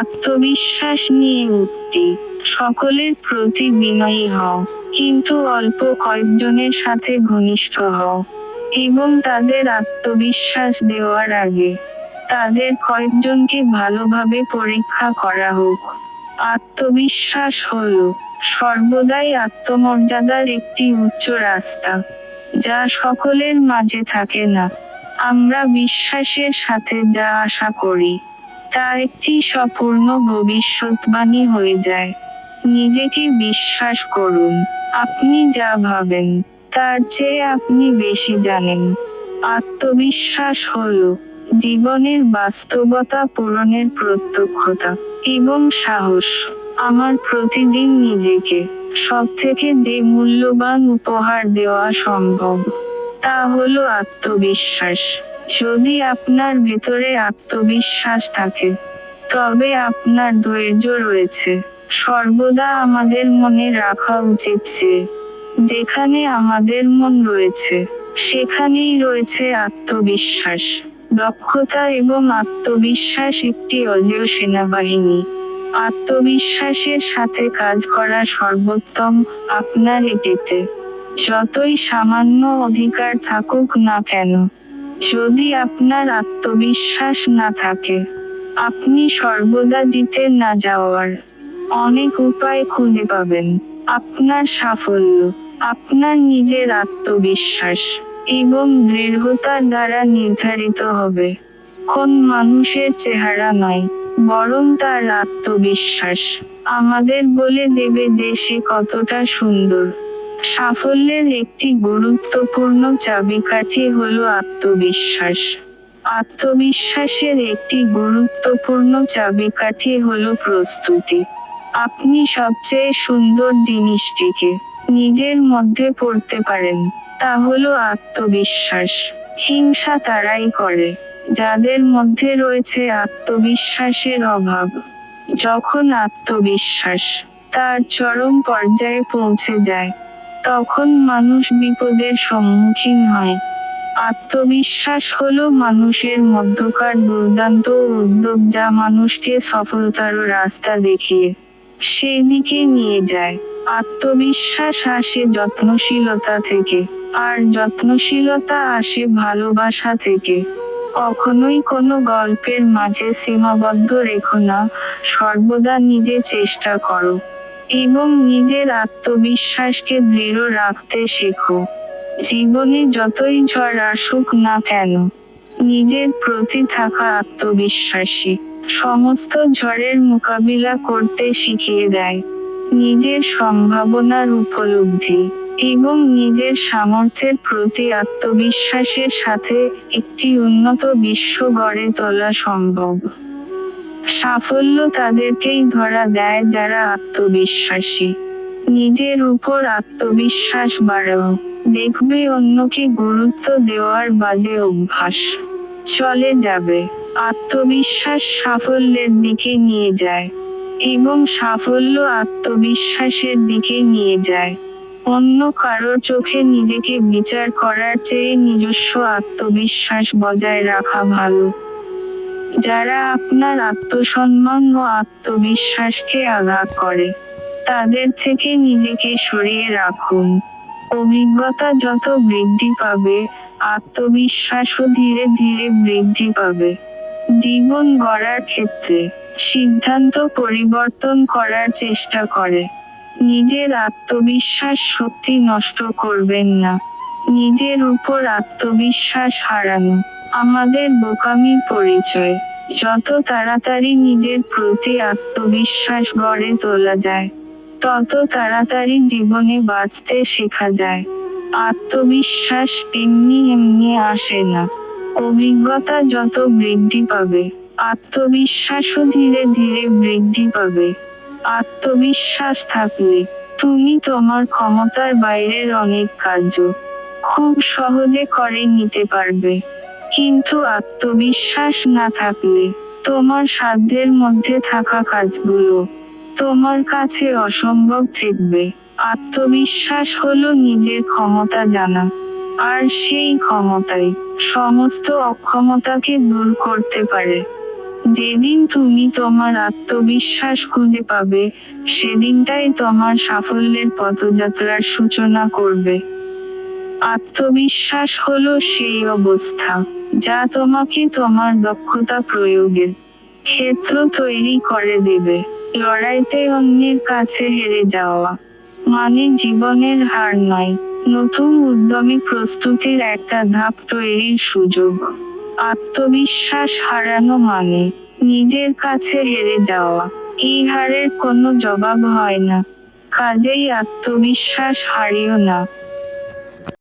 আত্মবিশ্বাস নিয়ে উক্তি সকলের প্রতি বিনয়ী হও, কিন্তু অল্প কয়েকজনের সাথে ঘনিষ্ঠ হও। এবং তাদের আত্মবিশ্বাস দেওয়ার আগে তাদের কয়েকজনকে ভালোভাবে পরীক্ষা করা হোক। আত্মবিশ্বাস হলো সর্বদাই আত্মমর্যাদার একটি উচ্চ রাস্তা, যা সকলের মাঝে থাকে না। আমরা বিশ্বাসের সাথে যা আশা করি তা একটি সম্পূর্ণ ভবিষ্যৎবাণী হয়ে যায়। নিজেকে বিশ্বাস করুন, আপনি যা ভাবেন, তার চেয়ে আপনি বেশি জানেন। আত্মবিশ্বাস হল জীবনের বাস্তবতা পূরণের প্রত্যক্ষতা এবং সাহস। আমার প্রতিদিন নিজেকে সব থেকে যে মূল্যবান উপহার দেওয়া সম্ভব, তা হলো আত্মবিশ্বাস। যদি আপনার ভেতরে আত্মবিশ্বাস থাকে, তবে আপনার ধৈর্য রয়েছে। সর্বদা আমাদের মনে রাখা উচিত যে, যেখানে আমাদের মন রয়েছে, সেখানেই রয়েছে আত্মবিশ্বাস। দক্ষতা এবং আত্মবিশ্বাস একটি অজেয় সেনাবাহিনী। আত্মবিশ্বাসের সাথে কাজ করা সর্বোত্তম আপনার এটিতে। যতই সামান্য অধিকার থাকুক না কেন যদি আপনার আত্মবিশ্বাস না থাকে, আপনি সর্বদা জিতে না যাওয়ার অনেক উপায় খুঁজে পাবেন। আপনার সাফল্য, আপনার নিজের আত্মবিশ্বাস এবং দৃঢ়তার দ্বারা নির্ধারিত হবে। কোন মানুষের চেহারা নয়, বরং তার আত্মবিশ্বাস। আমাদের বলে দেবে যে সে কতটা সুন্দর। সাফল্যের একটি গুরুত্বপূর্ণ চাবিকাঠি হলো আত্মবিশ্বাস। আত্মবিশ্বাসের একটি গুরুত্বপূর্ণ চাবিকাঠি হল প্রস্তুতি। আপনি সবচেয়ে সুন্দর জিনিসটিকে নিজের মধ্যে পড়তে পারেন, তা হল আত্মবিশ্বাস। হিংসা তারাই করে, যাদের মধ্যে রয়েছে আত্মবিশ্বাসের অভাব। যখন আত্মবিশ্বাস তার চরম পর্যায়ে পৌঁছে যায় তখন মানুষ বিপদের সম্মুখীন হয়। আত্মবিশ্বাস হলো মানুষের মধ্যকার দুর্দান্ত উদ্যোগ যা মানুষকে সফলতার রাস্তা দেখিয়ে সেই দিকে নিয়ে যায়। আত্মবিশ্বাস আসে যত্নশীলতা থেকে, আর যত্নশীলতা আসে ভালোবাসা থেকে। কখনোই কোনো গল্পের মাঝে সীমাবদ্ধ রেখো না, সর্বদা নিজে চেষ্টা করো। এবং নিজের আত্মবিশ্বাসকে দৃঢ় রাখতে শেখো। জীবনে যতই ঝড় আসুক না কেন, নিজের প্রতি থাকা আত্মবিশ্বাসী সমস্ত ঝড়ের মোকাবিলা করতে শিখিয়ে দেয়। নিজের সম্ভাবনার উপলব্ধি এবং নিজের সামর্থ্যের প্রতি আত্মবিশ্বাসের সাথে একটি উন্নত বিশ্ব গড়ে তোলা সম্ভব। সাফল্য তাদেরকেই ধরা দেয় যারা আত্মবিশ্বাসী। নিজের উপর আত্মবিশ্বাস বাড়াও। দেখবে অন্যকে গুরুত্ব দেওয়ার বাজে অভ্যাস। চলে যাবে। আত্মবিশ্বাস সাফল্যের দিকে নিয়ে যায়। এবং সাফল্য আত্মবিশ্বাসের দিকে নিয়ে যায়। অন্য কারোর চোখে নিজেকে বিচার করার চেয়ে নিজস্ব আত্মবিশ্বাস বজায় রাখা ভালো। যারা আপনার আত্মসম্মান ও আত্মবিশ্বাসকে আঘাত করে, তাদের থেকে নিজেকে সরিয়ে রাখুন। অভিজ্ঞতা যত বৃদ্ধি পাবে, আত্মবিশ্বাসও ধীরে ধীরে বৃদ্ধি পাবে। জীবন গড়ার ক্ষেত্রে সিদ্ধান্ত পরিবর্তন করার চেষ্টা করে। নিজের আত্মবিশ্বাস শক্তি নষ্ট করবেন না। নিজের উপর আত্মবিশ্বাস হারানো। আমাদের বোকামির পরিচয়। যত তাড়াতাড়ি নিজের প্রতি আত্মবিশ্বাস গড়ে তোলা যায়, তত তাড়াতাড়ি জীবনে বাঁচতে শেখা যায়। আত্মবিশ্বাস এমনি এমনি আসে না। অভিজ্ঞতা যত বৃদ্ধি পাবে, আত্মবিশ্বাসও ধীরে ধীরে বৃদ্ধি পাবে। আত্মবিশ্বাস থাকলে তুমি তোমার ক্ষমতার বাইরের অনেক কার্য খুব সহজে করে নিতে পারবে। কিন্তু আত্মবিশ্বাস না থাকলে তোমার সাধ্যের মধ্যে থাকা কাজগুলো তোমার কাছে অসম্ভব ঠেকবে। আত্মবিশ্বাস হলো নিজের ক্ষমতা জানা, আর সেই ক্ষমতাই সমস্ত অক্ষমতাকে দূর করতে পারে। যেদিন তুমি তোমার আত্মবিশ্বাস খুঁজে পাবে, সেদিনটাই তোমার সাফল্যের পথযাত্রার সূচনা করবে। আত্মবিশ্বাস হলো সেই অবস্থা। যা তোমাকে তোমার দক্ষতা প্রয়োগের ক্ষেত্র তৈরি করে দেবে। লড়াইতে অন্যের কাছে হেরে যাওয়া মানে জীবনের হার নয়। নতুন উদ্যমী প্রস্তুতির একটা ধাপ তৈরির সুযোগ। আত্মবিশ্বাস হারানো মানে নিজের কাছে হেরে যাওয়া। এই হারের কোনো জবাব হয় না। কাজেই আত্মবিশ্বাস হারিও না।